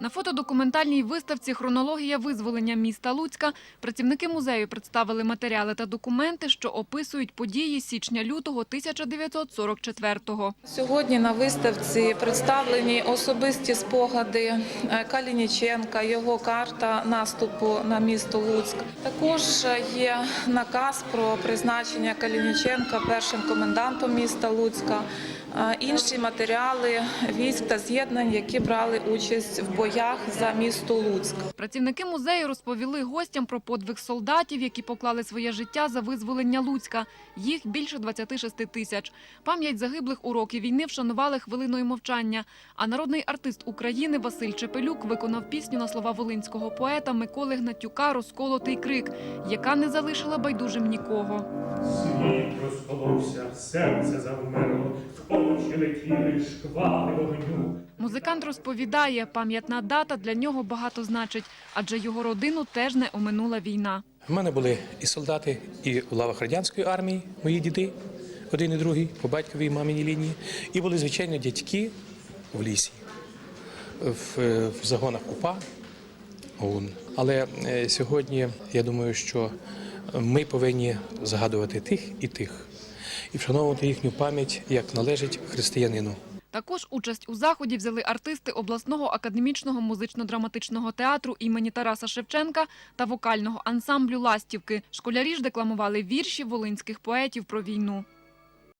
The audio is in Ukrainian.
На фотодокументальній виставці «Хронологія визволення міста Луцька» працівники музею представили матеріали та документи, що описують події січня-лютого 1944-го. Сьогодні на виставці представлені особисті спогади е, Калініченка, його карта наступу на місто Луцьк. Також є наказ про призначення Калініченка першим комендантом міста Луцька. Інші матеріали військ та з'єднань, які брали участь в боях за місто Луцьк. Працівники музею розповіли гостям про подвиг солдатів, які поклали своє життя за визволення Луцька. Їх більше 26 тисяч. Пам'ять загиблих у роки війни вшанували хвилиною мовчання. А народний артист України Василь Чепелюк виконав пісню на слова волинського поета Миколи Гнатюка «Розколотий крик», яка не залишила байдужим нікого. Розколовся, серце завмерло, в очі летіли шквали вогню. Музикант розповідає, пам'ятна дата для нього багато значить, адже його родину теж не оминула війна. У мене були і солдати, і в лавах радянської армії, мої діди, один і другий, по батьковій маминій лінії. І були, звичайно, дядьки в лісі, в, в загонах УПА, Але е, сьогодні я думаю, що ми повинні згадувати тих і тих, і вшановувати їхню пам'ять, як належить християнину. Також участь у заході взяли артисти обласного академічного музично-драматичного театру імені Тараса Шевченка та вокального ансамблю Ластівки. Школярі ж декламували вірші волинських поетів про війну.